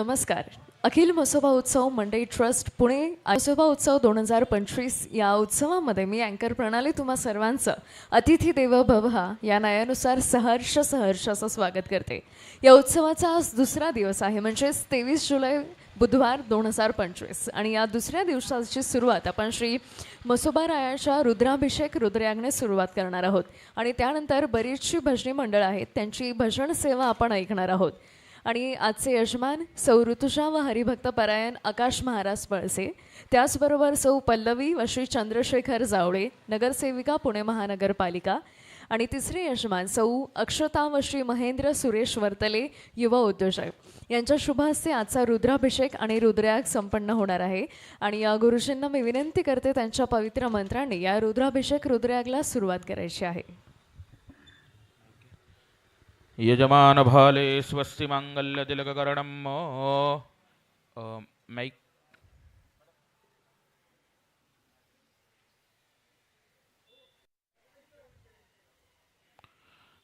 नमस्कार. अखिल मसोबा उत्सव मंडई ट्रस्ट पुणे. मसोबा उत्सव दोन हजार पंचवीस या उत्सवामध्ये मी अँकर प्रणाली तुम्हा सर्वांचं अतिथी देव भवहा या न्यायानुसार सहर्ष सहर्ष असं स्वागत करते. या उत्सवाचा आज दुसरा दिवस आहे म्हणजेच तेवीस जुलै बुधवार दोन हजार पंचवीस. आणि या दुसऱ्या दिवसाची सुरुवात आपण श्री मसोबा रायाच्या रुद्राभिषेक रुद्रयागने सुरुवात करणार आहोत. आणि त्यानंतर बरीचशी भजनी मंडळ आहेत त्यांची भजन सेवा आपण ऐकणार आहोत. आणि आजचे यजमान सौ ऋतुषा व हरिभक्त परायण आकाश महाराज पळसे. त्याचबरोबर सौ पल्लवी व श्री चंद्रशेखर जावळे नगरसेविका पुणे महानगरपालिका. आणि तिसरे यजमान सौ अक्षता व श्री महेंद्र सुरेश वर्तले युवा उद्योजक. यांच्या शुभ हस्ते आजचा रुद्राभिषेक आणि रुद्रयाग संपन्न होणार आहे. आणि या गुरुजींना मी विनंती करते त्यांच्या पवित्र मंत्रांनी या रुद्राभिषेक रुद्रयागला सुरुवात करायची आहे. यजमानभाले स्वस्ति माङ्गल्यतिलककरणं मैक्।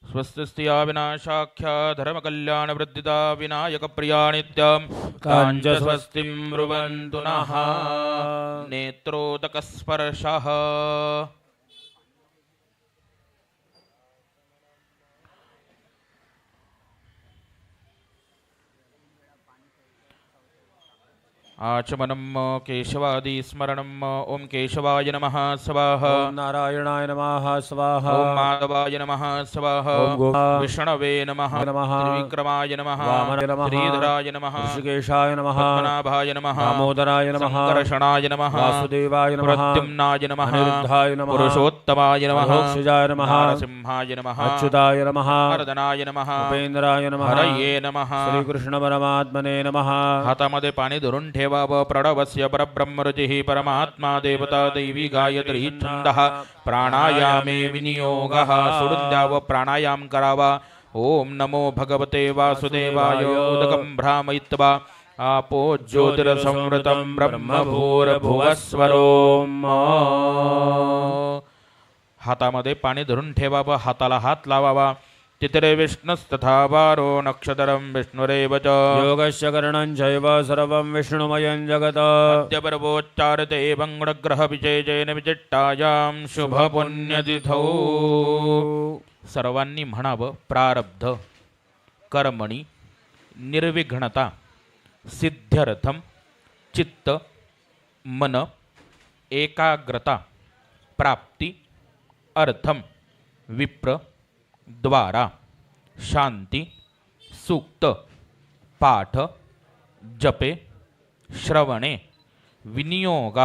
स्वस्तिस्तिया विनाशाख्या धर्मकल्याणवृद्धिता विनायकप्रिया नित्यं काञ्च स्वस्तिं ब्रुवन्तु नः। नेत्रोदकस्पर्शः। आचमनं केशवादिस्मरणं ॐ केशवाय नमः स्वाह। नारायणाय नमः स्वाहा। ॐ माधवाय नमः स्वाहा। विष्णवे नमः नमः त्रिविक्रमाय नमः श्रीधराय नमः ऋषिकेशाय नमः। पद्मनाभाय नमः दामोदराय नमः। सङ्कर्षणाय नमः वासुदेवाय नमः। प्रद्युम्नाय नमः अनिरुद्धाय नमः। पुरुषोत्तमाय नमः अधोक्षजाय नमः। नारसिंहाय नमः अच्युताय नमः। वरदनाय नमः उपेन्द्राय नमः। हरये नमः। श्रीकृष्ण परमात्मने नमः। हातामध्ये पाणी धरून प्रणवस्य परब्रह्मरुचिः परमात्मा देवता दैवी गायत्री छंदः प्राणायामे विनियोगः। सोडून द्यावं प्राणायाम करावा। ओम नमो भगवते भ्रामयित्वा। आपो ज्योतिरसंवृतं ब्रह्मभूरभुवस्वरोम। हातामध्ये पाणी धरून ठेवावं हाताला हात लावावा तितरे विष्णुस्तथा वारो नक्षत्रं विष्णुरेव च। योगस्य करणं चैव सर्वं विष्णुमयं जगत्। अद्यपर्वोच्चारते भङ्गग्रहविजयेन विचिट्टायां शुभपुण्यतिथौ। सर्वांनी म्हणावं प्रारब्ध कर्मणी निर्विघ्नता सिद्ध्यर्थम चित्त मन एकाग्रता प्राप्ती अर्थम विप्र द्वारा शांती सूक्त पाठ जपे श्रवणे विनियोग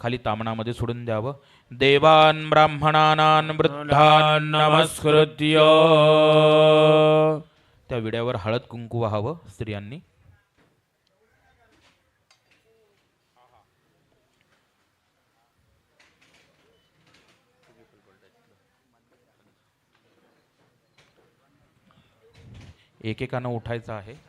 खाली तामणामध्ये सोडून द्यावं. देवान ब्राह्मणानान वृद्धान नमस्कृत्य. त्या विड्यावर हळद कुंकू व्हावं स्त्रियांनी. एकेकानं उठायचं आहे.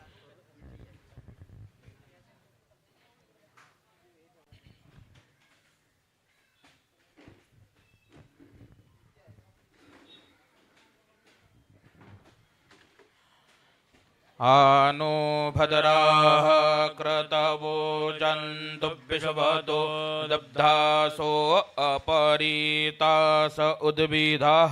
आनो भद्राः क्रतवो जन्तु विषवतो दब्धासो अपरीतास उद्भिदाः।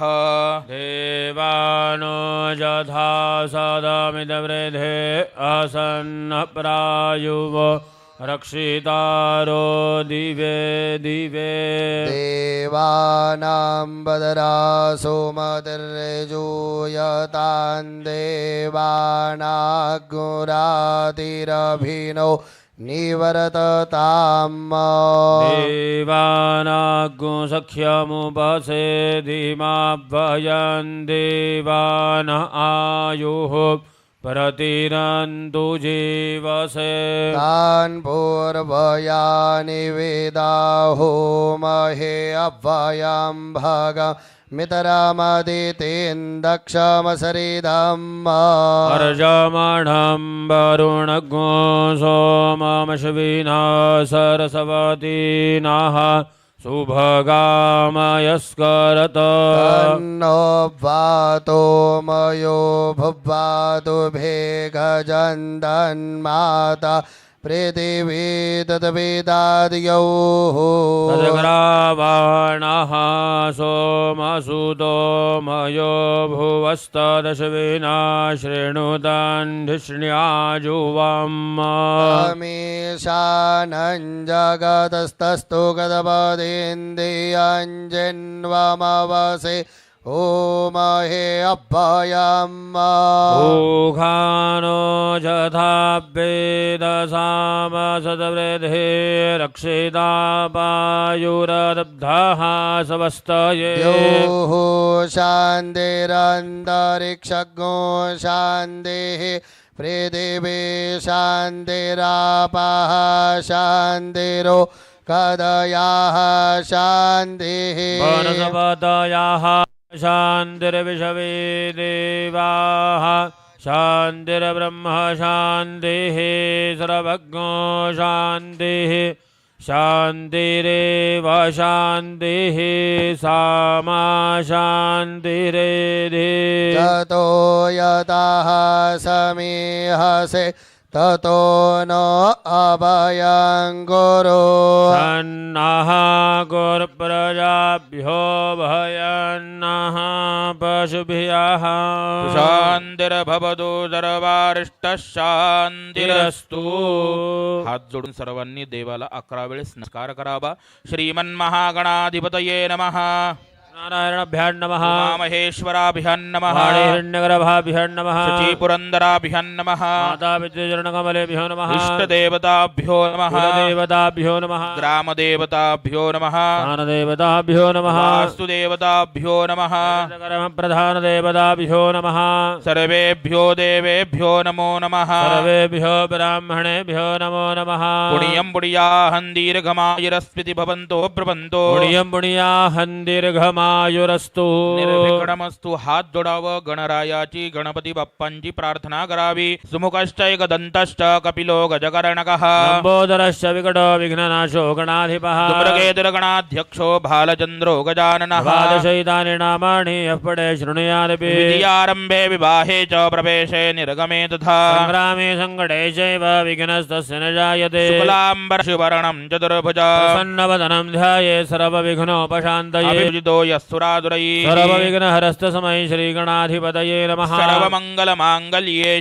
देवानो यथा सदमिदवृधे असन्नप्रायुव रक्षितारो दिवे दिवे। देवानां बदरासो मतिर्यजूयतान् देवानाग्मुरातिरभिनो निवर्तताम् सख्यमुपसे धीमाभयन् देवान आयुः प्रतिरन्तु जीवसे। तान् पूर्वयानि वेदाहो महे अव्वयं भग मितरामदितेन्दक्षमसरिदम् अर्जमणं वरुणगो सोममश्विना सरस्वतीनाः शुभगामयस्करत। तन्नो वातो मयो भुवातु भेगजन्दन्माता प्रेतिवेदवेदाद्यौ रावाणः सोमसुतोमयो भुवस्तदश विना शृणुदन् धिष्ण्याजुवेषानञ्जगतस्तस्तु गतपदेन्द्रियाञ्जिन्वमवसे ओमहे अभयम् ऊखानो यथा वेदसामसद्वृद्धे रक्षिता पायुरदब्धः सवस्तये। योः शान्तिरन्तरिक्षज्ञो शान्तिः पृथिवी शान्तिरापः शान्तिरो कदयाः शान्तिः। वनस्पतयः शान्तिर्विषवे देवाः शान्तिर्ब्रह्म शान्तिः सर्वज्ञो शान्तिः शान्तिरेव शान्तिः सामा शान्तिरेधि ततो यतः समीहसे ततो न अभयं गुरु सन्नः गुरुप्रजाभ्यो भयन्नः पशुभ्यः शांतिर्भवतु सर्वारिष्ट शांतिरस्तु हात जोडून सर्वांनी देवाला अकरा वेळेस नमस्कार करावा. श्रीमन्महागणाधिपतये नमः। नारायणाभ्यां नमः महेश्वराभ्यां नमः वाणीहिरण्यगर्भाभ्यो नमः। शचीपुरन्दराभ्यां नमः मातापितृचरणकमलेभ्यो नमः इष्टदेवताभ्यो नमः। कुलदेवताभ्यो नमः। ग्रामदेवताभ्यो नमः। दानदेवताभ्यो नमः। वास्तुदेवताभ्यो नमः। प्रधानदेवताभ्यो नमः। सर्वेभ्यो देवेभ्यो नमो नमः। सर्वेभ्यो ब्राह्मणेभ्यो नमो नमः। पुण्यं पुण्याहं दीर्घमायुरस्मिति भवन्तो ब्रवन्तो। पुण्यं पुण्याहं दीर्घमायुरस्तु निर्विघ्नमस्तु हात जोडावं गणरायाची गणपती बाप्पांची प्रार्थना करावी। सुमुखश्च एकदन्तश्च कपिलो गजकर्णकः लम्बोदरश्च विकटो विघ्ननाशो गणाधिपः। दुर्गेतुर्गणाध्यक्षो भालचन्द्रो गजाननः। द्वादशैतानि नामानि यः पडे शृणुयादपि। विद्यारम्भे विवाहे च प्रवेशे निर्गमे तथा। सङ्ग्रामे सङ्कटे चैव विघ्नस्तस्य न जायते। शुक्लाम्बरशुवर्णं चतुर्भुज। प्रसन्नवदनं ध्याये सर्वविघ्नोपशान्तये। अभिजितो यस्सुरादुरैः सर्वविघ्नहरस्तसमये श्रीगणाधिपतये नमः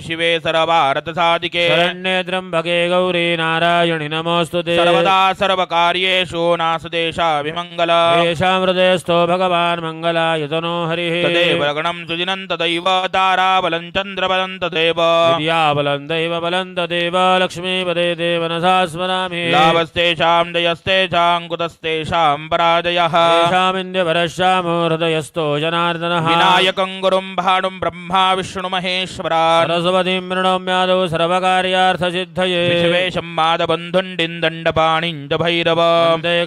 शिवे सर्वार्थसाधिके शरण्ये त्र्यम्बके गौरी नारायणि नमोऽस्तु ते सर्वदा सर्वकार्येषु नासदेशाभिमङ्गल येषां हृदयस्थो भगवान् मङ्गलायतनो हरिः तदेव गणं सुदिनं तदैव ताराबलं चन्द्रबलं तदेव विद्याबलं दैवबलं तदेव लक्ष्मीपदे देवनसा स्मरामि लाभस्तेषां जयस्तेषां कुतस्तेषां पराजयः येषामिन्द्यवरश्यामो हृदयस्थो जनार्दनः विनायकं गुरुं भानुं ब्रह्मा विष्णुमहेश्वरान् सरस्वतीं मृणोम्यादौ सर्वकार्यार्थसिद्धये विश्वेशं मादबन्धुण्डिं दण्डपाणिं च भैरव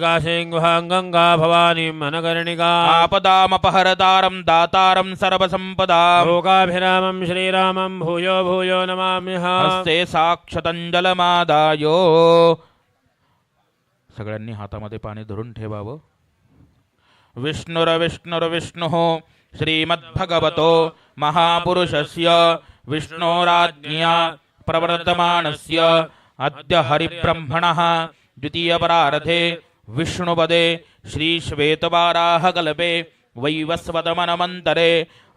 काशीं गुहां गङ्गा भवानीं मनकर्णिका आपदामपहरतारं दातारं सर्वसम्पदाम् लोकाभिरामं श्रीरामं भूयो भूयो नमाम्यः हस्ते साक्षतंजलमादाय सगळ्यांनी हातामध्ये पाणी धरून ठेवावं विष्णुरविष्णुर्विष्णुः श्रीमद्भगवतो महापुरुषस्य विष्णोराज्ञया प्रवर्तमानस्य अद्य हरिब्रह्मणः द्वितीयपरारथे विष्णुपदे श्रीश्वेतवाराहकल्पे वैवस्वतमनमन्तरे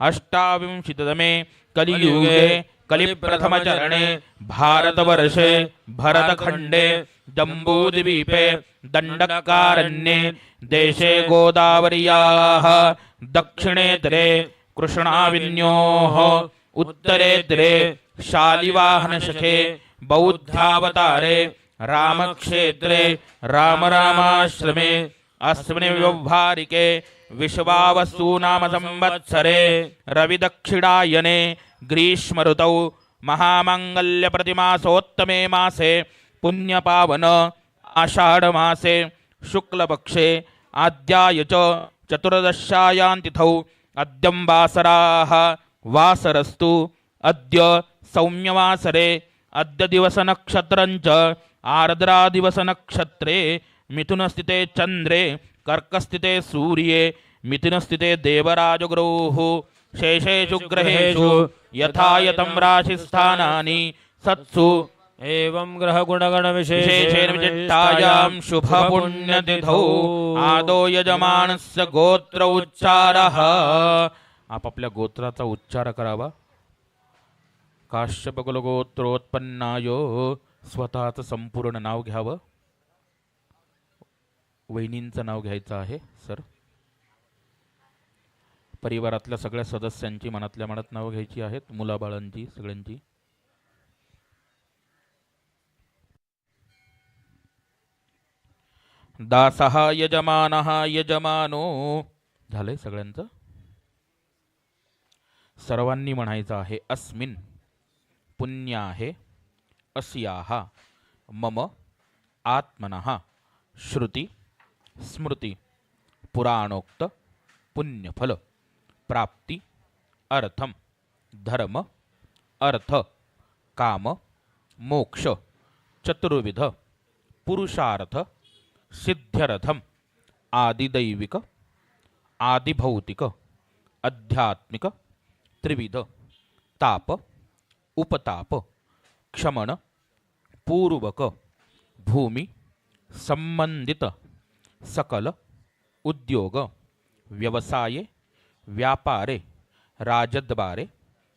अष्टाविंशतितमे कलियुगे कलिप्रथमचरणे भारतवर्षे भरतखण्डे जम्बूद्वीपे दण्डकारण्ये देशे गोदावर्याः दक्षिणेतरे कृष्णाविन्योः उत्तरेतरे शालिवाहनशखे बौद्धावतारे रामक्षेत्रे रामरामाश्रमे, अस्मिन् व्यवहारिके विश्वावसूनामसंवत्सरे रविदक्षिणायने ग्रीष्मऋतौ महामाङ्गल्यप्रतिमासोत्तमे मासे पुण्यपावन आषाढमासे शुक्लपक्षे आद्याय च चतुर्दशायां तिथौ अद्यं वासराः वासरस्तु। अद्य सौम्यवासरे, अद्य दिवसनक्षत्रञ्च आर्द्रादिवसनक्षत्रे, मिथुनस्थिते चन्द्रे, कर्कस्थिते सूर्ये, मिथिनस्थिते देवराजगुरोः। शेषेषु ग्रहेषु यथा राशिस्थानानि, सत्सु एवं ग्रहगुणगणविशेषेण विशेषेण विशिष्टायां शुभपुण्यतिथौ आदो यजमानस्य गोत्र उच्चारः। आपापल्या गोत्राचा उच्चार करावा. काश्यपकुल गोत्रोत्पन्नाय स्वतःचं संपूर्ण नाव घ्यावं. वहिनींचं नाव घ्यायचं आहे सर. परिवारातल्या सगळ्या सदस्यांची मनातल्या मनात नावं घ्यायची आहेत. मुलाबाळांची सगळ्यांची. दासः यजमानः यजमानो. झालंय सगळ्यांचं? सर्वांनी म्हणायचं आहे अस्मिन पुण्य आहे अस्याः मम आत्मनः श्रुती स्मृती पुराणोक्त पुण्यफल प्राप्ती अर्थम धर्म अर्थ काम मोक्ष चतुर्विध पुरुषार्थ सिद्ध्यर्थम, आदिदैविक, आदिभौतिक आध्यात्मिक त्रिविध, ताप, उपताप, क्षमण, पूर्वक, भूमि संबंधित सकल, उद्योग, व्यवसाये, व्यापारे, राजद्वारे,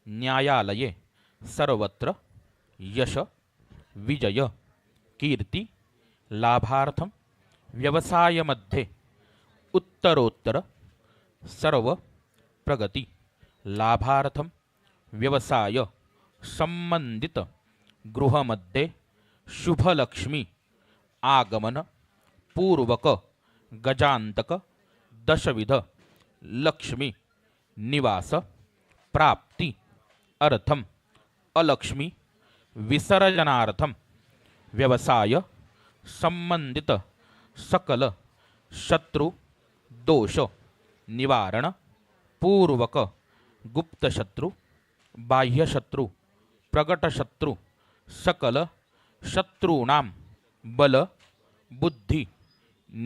न्यायालये, सर्वत्र, यश, विजय, कीर्ति, लाभार्थम व्यवसायमध्ये उत्तरोत्तर, सर्व प्रगती लाभार्थम व्यवसाय संबंधित गृह गृहमध्ये शुभलक्ष्मी, आगमन, पूर्वक, गजांतक, दशविध, लक्ष्मी, निवास, प्राप्ति अर्थम अलक्ष्मी विसर्जनार्थम व्यवसाय संबंधित सकल शत्रु दोष निवारण पूर्वक गुप्तशत्रु बाह्यशत्रु प्रगटशत्रु सकल शत्रूणाम बल बुद्धी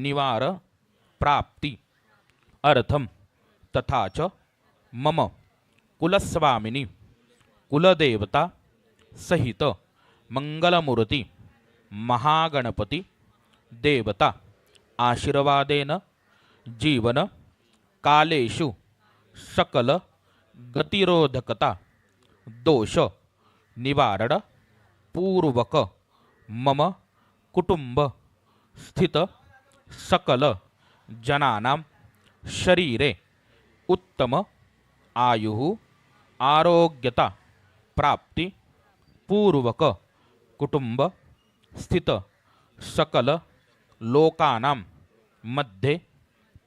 निवार प्राप्ती अर्थम तथा च मम कुलस्वामिनी कुलदेवता सहित मंगलमूर्ती महागणपती देवता, आशीर्वादेन, जीवन, कालेषु, सकल, गतिरोधकता, दोष, निवारण, पूर्वक, मम, कुटुंब, स्थित, सकल, जनानां, शरीरे, उत्तम, आयु, आरोग्यता, प्राप्ति, पूर्वक, कुटुंब, स्थित, सकल लोकानां मध्ये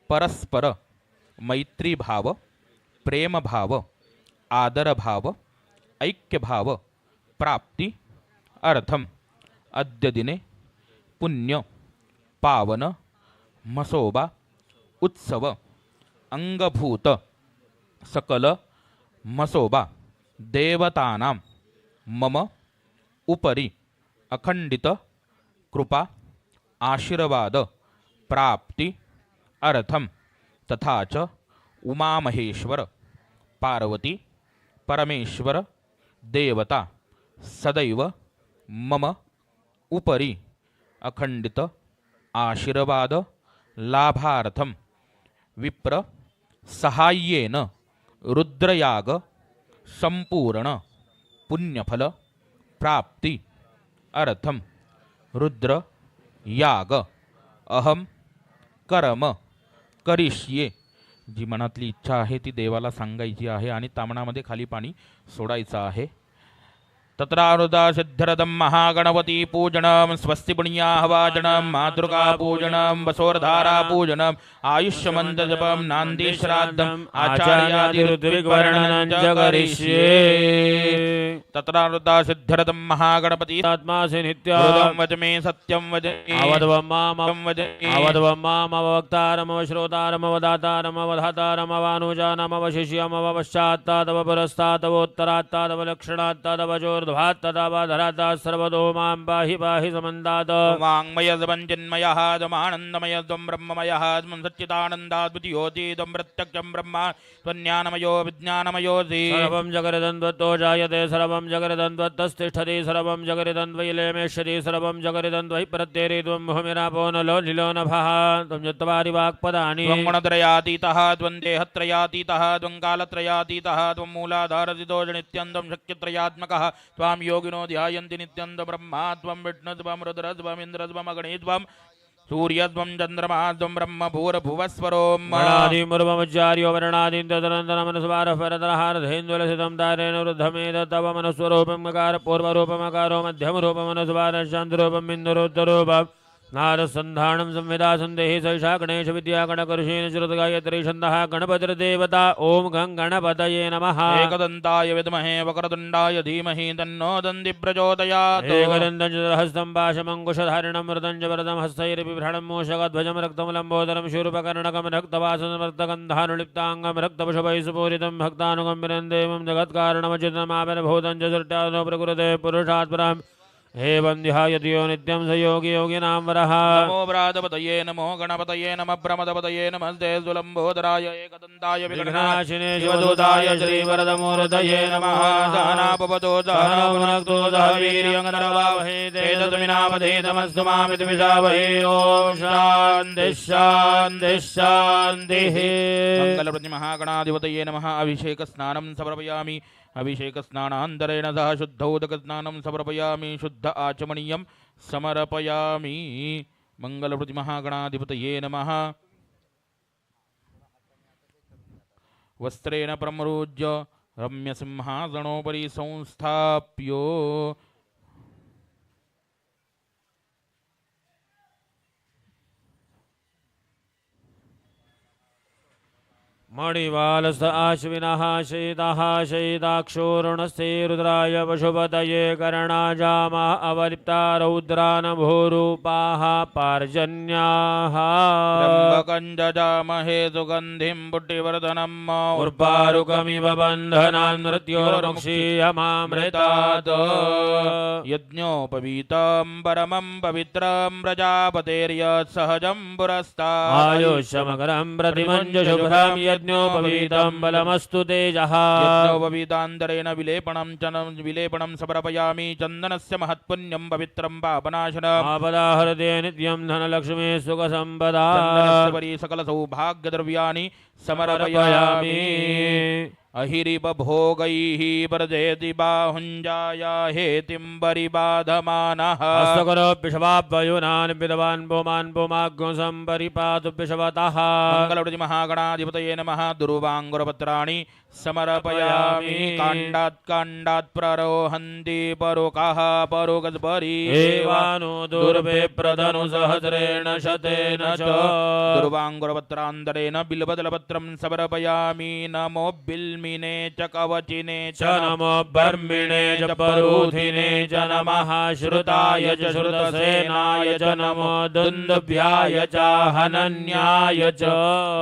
परस्पर मैत्री भाव प्रेम मैत्रीभाव, प्रेमभाव, आदरभाव, ऐक्यभाव, प्राप्ति, अर्थम अद्य दिने पुण्य, पावन, मसोबा, उत्सव, अंगभूत, सकल, मसोबा, देवतानां, मम, उपरि, अखंडित, कृपा आशीर्वाद प्राप्ति अर्थम तथा च उमामहेश्वर पार्वती परमेश्वर देवता सदैव मम उपरि अखंडित आशीर्वाद लाभार्थम विप्र सहाय्येन रुद्रयाग संपूर्ण पुण्यफल प्राप्ती अर्थम रुद्र याग। अहम कर्म करिष्ये। जी मनातली इच्छा आहे ती देवाला सांगायची आहे आणि तामणामध्ये खाली पाणी सोडायचं आहे. तत्रारुदा सिद्ध्यरथं महागणपती पूजनं स्वस्ति पुण्याहवाचनं मातृका पूजनं वसोर्धारा पूजनम् आयुष्यमन्तजपं नान्दीश्राद्धम् आचार्यादिऋत्विग्वर्णनं च करिष्ये तत्रारुदा सिद्ध्यरथं महागणपती आत्मासि नित्यं वच मे सत्यं मे अवध्वं माम मे अवध्वं जोर् ऊर्ध्वात् धरातात् सर्वतो माँ पाहि पाहि चिन्मयः त्वमानन्दमयध्वं ब्रह्ममयः त्वं सच्चिदानन्दाद्वितीयोऽसि त्वं प्रत्यक्षं ब्रह्म त्वज्ञानमयो विज्ञानमयोऽसि सर्वं जगरिदन्त्वत्तो जायते सर्वं जगरिदन्त्वत्तस्तिष्ठति सर्वं लेमेष्यति सर्वं जगरिदन्त्वयि प्रत्येरि त्वं भूमिरापो नलो निलो नभः त्वं चत्वारि वाक्पदानि त्वं गुणत्रयातीतः त्वं देहत्रयातीतः त्वं कालत्रयातीतः त्वं मूलाधारदितोजनित्यं त्वं शक्यत्रयात्मकः त्वां योगिनो ध्यायन्ति नित्यं त्वं ब्रह्मा, त्वं विष्णुत्वं रुद्रध्वम् इन्द्रध्वमग्निध्वं सूर्यध्वं चन्द्रमा त्वं ब्रह्म भूर्भुवस्वरों वर्णादिमुर्वमुच्चार्यो वर्णादीन्तदनन्तरमनुस्वारः परतरहारधेन्दुलसितं तारेण वृद्धमेद तव मनस्वरूपं मकार पूर्वरूपमकारो मध्यमरूपमनुस्वारशान्तरूपं बिन्दुरुद्धरूपम् नारसन्धानं संविदा सन्देहि सैषा गणेश विद्या गणकर्षेण श्रुतगायत्री छन्दः गणपतिर्देवता। ॐ गं गणपतये नमः। एकदन्ताय विद्महे वक्रतुण्डाय धीमहि तन्नो दन्ति प्रचोदयात्। एकदन्तं चतुर्हस्तं पाशमङ्कुशधारिणं मृदं च वरदं हस्तैर्बिभ्रणं मूषकध्वजं रक्तमलम्बोदरं शूर्पकर्णकं रक्तवासनमर्तगन्धानुलिप्ताङ्गं रक्तपशुभैः सुपूरितं भक्तानुगम्बिरं देवं जगत्कारणमचितमापनभूतं च सृष्टानो प्रकृते पुरुषात् परम् हे वन्द्यायतियो नित्यं स योगी योगिनां वरः। नमो व्रातपतये नमो गणपतये नमः प्रमदपतये नमस्ते सुलम्बोदराय एकदन्ताय विघ्नाशिने शिवदूताय श्रीवरदमूर्तये नमः। अभिषेकस्नानं समर्पयामि। अभिषेकस्नानान्तरेण सह शुद्धोदकस्नानं समर्पयामि शुद्ध आचमनीयं समर्पयामि। मङ्गलप्रतिमहागणाधिपतये नमः। वस्त्रेण प्रमरोज्य रम्यसिंहासनोपरि संस्थाप्यो। मणिवालस आश्विनः शयितः शयिताक्षोरुणस्ते रुद्राय पशुपतये कर्णाजामा अवलिप्ता रौद्रानभूरूपाः पार्जन्याः। त्र्यम्बकं जजामहे सुगन्धिं पुट्टिवर्धनम् उर्पारुकमिव बन्धनान् मृत्योर्मुक्षीयमामृतात् यज्ञोपवीतं परमं पवित्रं प्रजापतेर्यत्सहजं पुरस्तात्। आयुष्यमकरं प्रतिमञ्ज शुभ्रं यज्ञोपवीतं बलमस्तु तेजः। यज्ञोपवीतान्तरेण विलेपनं च से विलेपनं समर्पयामि चन्दनस्य महत्पुण्यं पवित्रं आपदाहृदे नित्यं धनलक्ष्मी सुखसम्पदा चन्दनस्यपरि सकलसौभाग्यद्रव्याणि समर्पयामि। अहिरिबभोगैः वर्धयति बाहुञ्जाय हेतिं परिबाधमानः हस्तकरोऽप्यशवाभ्ययुनान् विदवान् पुमान् पुमाग्ं सम्परिपातु विषवतः मङ्गलप्रतिमहागणाधिपतये नमः दुर्वाङ्गुरपत्राणि समर्पयामि। काण्डात् काण्डात् प्ररोहन्ति परुकः परुगस्परि एवानु दुर्वे प्रधनु सहस्रेण शतेन च। दुर्वाङ्गुरपत्रान्तरेण बिल्वदलपत्रं समर्पयामि। नमो बिल्मिने च कवचिने च नमो। बर्मिणे च परोधिने च नमः। श्रुताय च श्रुतसेनाय च नमो दुन्दुभ्याय च हनन्याय च।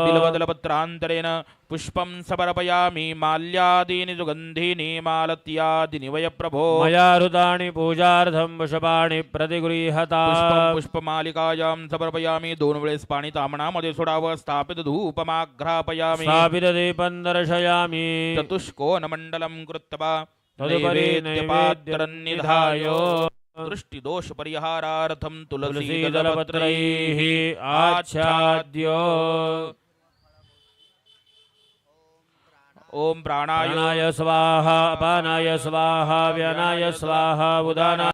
बिल्वदलपत्रान्तरेण पुष्पं समर्पयामि माल्यादीनि सुगन्धीनि मालत्यादीनि वय प्रभो मया हृतानि पूजार्थं वृषभाणि प्रतिगृह्यता। पुष्पं पुष्पमालिकायां समर्पयामि दोन वेळेस पाणी तामणामध्ये सोडावं स्थापित धूपमाघ्रापयामि। स्थापितदीपं दर्शयामि। चतुष्कोणमण्डलं कृत्वा तदुपरि नैवेद्यपात्रन्निधाय। नैवेद्यपात्रन्निधाय। दृष्टिदोषपरिहारार्थं तुलसीदलपत्रैः तुलसीदलपत्रैः आच्छाद्यो। ॐ प्राणाय स्वाहा अपानाय स्वाहा व्यनाय स्वाहा उदाना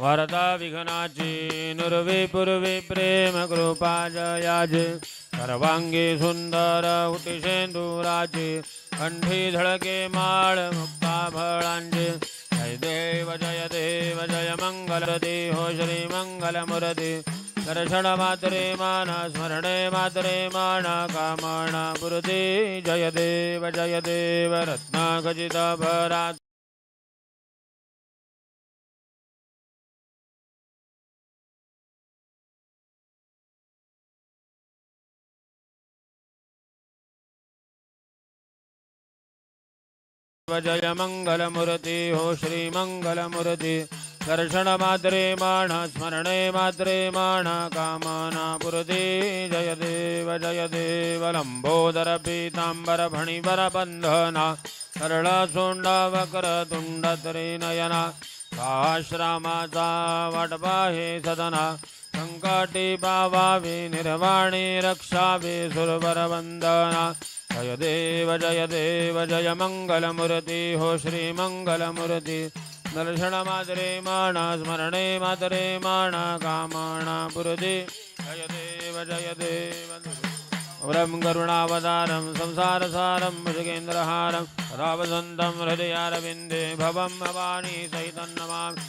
वरदा विघ्नाची नुर्वी पूर्वी प्रेम कृपा जयाचे सर्वांगी सुंदर हुतिशेंदुराचे कंठी झळके माळ मुक्ता फळांचे जय देव जय देव, जय मंगल देहो श्री मंगल मूर्ती दर्शन मात्रे मान, स्मरणे मात्रे मान, कामना पुरते जय देव जय देव रत्नाखचित भरा। जय मंगलमूर्ती हो श्री मंगलमूर्ती दर्शन मात्रे माण, स्मरणे मात्रे माण कामना पुरते जय देव जय देव लंबोदर पीतांबर फणिवर बंधना सरळ सोंड वक्र तुंड त्रिनयना आश्रमाचा वाटपा हे सदना। संकटी निर्वाणी रक्षावे, सुरवर वंदना जय देव जय देव, जय मंगलमूर्ती। हो दर्शन मात्रे माण, स्मरणे मात्रे माण कामना पुरते जय देव जय देव। वरं करुणावतारं संसारसारं भुजगेन्द्रहारं रावसन्तं हृदयारविन्दे भवं भवानी सहितं नमामि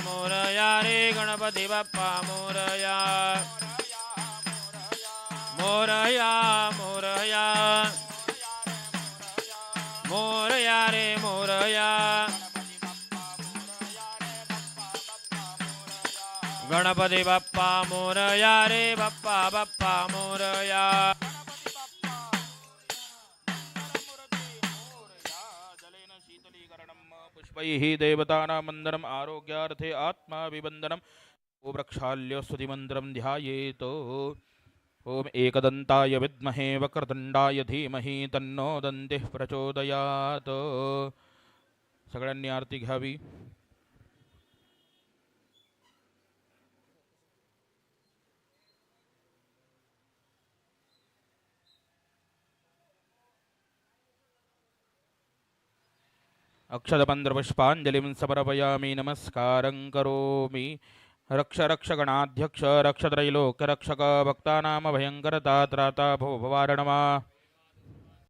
मोरया रे गणपति बप्पा, मोरया। मोरया मोरया। मोरया रे, मोरया। गणपती बाप्पा, मोरया रे, बाप्पा बाप्पा, मोरया। शीतलीकरणं, पुष्पैः देवतानां मन्दनम् आरोग्यार्थे प्रक्षाल्य स्तुतिमन्त्रं ध्यायेत्। ॐ एकदन्ताय विद्महे वक्रतुण्डाय धीमहि तन्नो दन्तिः प्रचोदयात्। सगळ्यांनी आरती घ्यावी अक्षतमन्त्रपुष्पाञ्जलिं समर्पयामि नमस्कारं करोमि। रक्ष रक्ष गणाध्यक्ष रक्ष भक्तानामभयङ्करता त्राता भो भवारणमा।